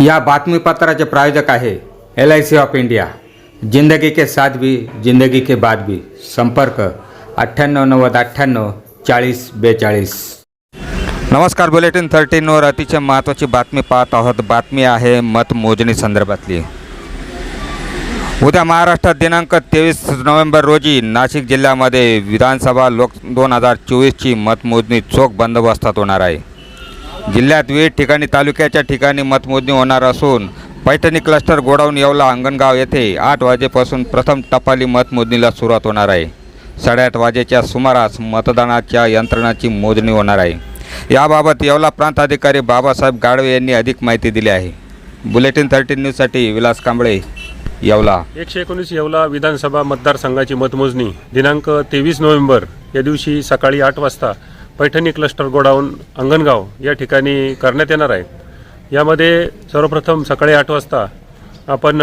या बातमीपत्राचे प्रायोजक आहे L I C of India जिंदगी के साथ भी जिंदगी के बाद भी. संपर्क अठ्ठ्याण्णव नव्वद अठ्ठ्याण्णव चाळीस बेचाळीस. नमस्कार बुलेटिन थर्टीनवर अतिशय महत्त्वाची बातमी पाहत आहोत. बातमी आहे मतमोजणी संदर्भातली. उद्या महाराष्ट्रात दिनांक तेवीस नोव्हेंबर रोजी नाशिक जिल्ह्यामध्ये विधानसभा लोक दोन हजार चोवीसची मतमोजणी चोख बंदोबस्तात होणार आहे. जिल्ह्यात विविध ठिकाणी तालुक्याच्या ठिकाणी मतमोजणी होणार असून पैठणी क्लस्टर गोडाऊन येवला अंगणगाव येथे आठ वाजेपासून प्रथम टपाली मतमोजणीला सुरुवात होणार आहे. साडेआठ वाजेच्या सुमारास मतदानाच्या यंत्रणाची मोजणी होणार आहे. याबाबत येवला प्रांताधिकारी बाबासाहेब गाडवे यांनी अधिक माहिती दिली आहे. बुलेटिन थर्टीन न्यूजसाठी विलास कांबळे येवला. एकशे एकोणीस येवला विधानसभा मतदारसंघाची मतमोजणी. दिनांक तेवीस नोव्हेंबर या दिवशी सकाळी आठ वाजता पैठणी क्लस्टर गोडाऊन अंगणगाव या ठिकाणी करण्यात येणार आहे. यामध्ये सर्वप्रथम सकाळी आठ वाजता आपण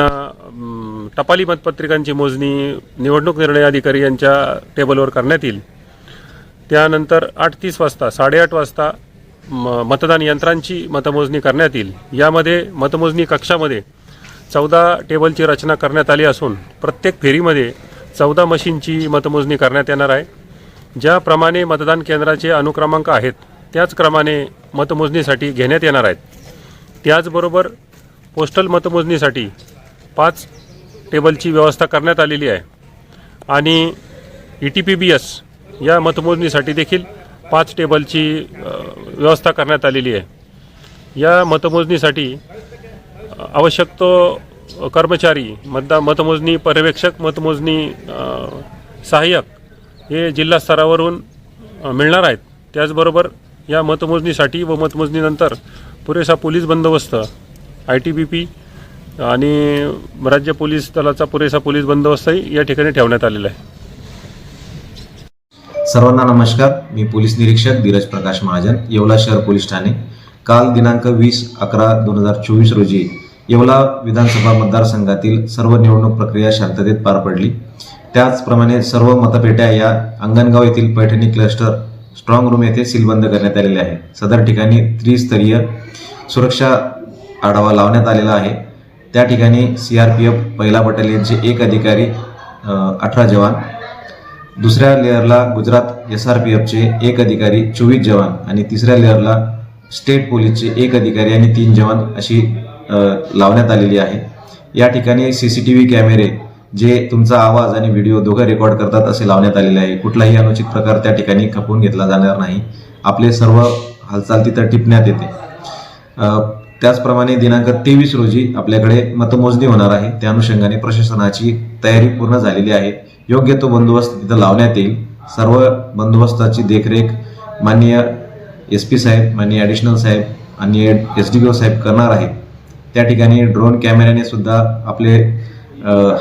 टपाली मतपत्रिकांची मोजणी निवडणूक निर्णय अधिकारी यांच्या टेबलवर करण्यात येईल. त्यानंतर आठ तीस वाजता साडेआठ वाजता म मतदान यंत्रांची मतमोजणी करण्यात येईल. यामध्ये मतमोजणी कक्षामध्ये चौदा टेबलची रचना करण्यात आली असून प्रत्येक फेरीमध्ये चौदा मशीनची मतमोजणी करण्यात येणार आहे. ज्याप्रमाणे मतदान केंद्राचे अनुक्रमांक आहेत त्याच क्रमाने मतमोजणीसाठी घेण्यात येणार आहेत. त्याचबरोबर पोस्टल मतमोजणीसाठी पाच टेबलची व्यवस्था करण्यात आलेली आहे. आणि E T P B S या मतमोजणीसाठी देखील पाच टेबलची व्यवस्था करण्यात आलेली आहे. या मतमोजणीसाठी आवश्यक तो कर्मचारी मतदा मतमोजणी पर्यवेक्षक मतमोजणी सहाय्यक हे जिल्हा स्तरावरून मिळणार आहेत. त्याचबरोबर या मतमोजणीसाठी व मतमोजणीनंतर पुरेसा पोलीस बंदोबस्त आय टी बी पी आणि राज्य पोलीस दलाचा पुरेसा पोलीस बंदोबस्तही या ठिकाणी ठेवण्यात आलेला आहे. सर्वांना नमस्कार. मी पोलीस निरीक्षक धीरज प्रकाश महाजन येवला शहर पोलीस ठाणे. काल दिनांक वीस अकरा दोन हजार चोवीस रोजी येवला विधानसभा मतदारसंघातील सर्व निवडणूक प्रक्रिया शांततेत पार पडली. त्याचप्रमाणे सर्व मतपेट्या या अंगणगाव येथील पैठणी क्लस्टर स्ट्रॉंग रूम येथे सीलबंद करण्यात आलेले आहे. सदर ठिकाणी त्रिस्तरीय सुरक्षा आढावा लावण्यात आलेला आहे. त्या ठिकाणी सी आर पी एफ पहिला बटालियनचे एक अधिकारी अठरा जवान. दुसऱ्या लेअरला गुजरात एस आर पी एफचे एक अधिकारी चोवीस जवान आणि तिसऱ्या लेअरला स्टेट पोलीसचे एक अधिकारी आणि तीन जवान अशी लावण्यात आलेली आहे. या ठिकाणी सी सी टी व्ही कॅमेरे जे तुमचा आवाज आणि व्हिडिओ दोघं रेकॉर्ड करतात असे लावण्यात आलेले आहे. कुठलाही अनुचित प्रकार त्या ठिकाणी खपवून घेतला जाणार नाही. आपले सर्व हालचाल तिथं टिपण्यात येते. त्याचप्रमाणे दिनांक तेवीस रोजी आपल्याकडे मतमोजणी होणार आहे. त्या अनुषंगाने प्रशासनाची तयारी पूर्ण झालेली आहे. योग्य तो बंदोबस्त तिथं लावण्यात येईल. सर्व बंदोबस्ताची देखरेख माननीय एस पी साहेब माननीय ॲडिशनल साहेब आणि एस डी बी ओ साहेब करणार आहेत. त्या ठिकाणी ड्रोन कॅमेऱ्याने सुद्धा आपले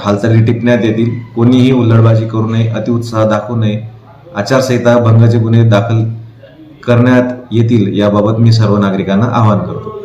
हालचाली टिपण्यात येतील. कोणीही हुल्लडबाजी करू नये अतिउत्साह दाखवू नये. आचारसंहिता भंगाचे गुन्हे दाखल करण्यात येतील याबाबत मी सर्व नागरिकांना आवाहन करतो.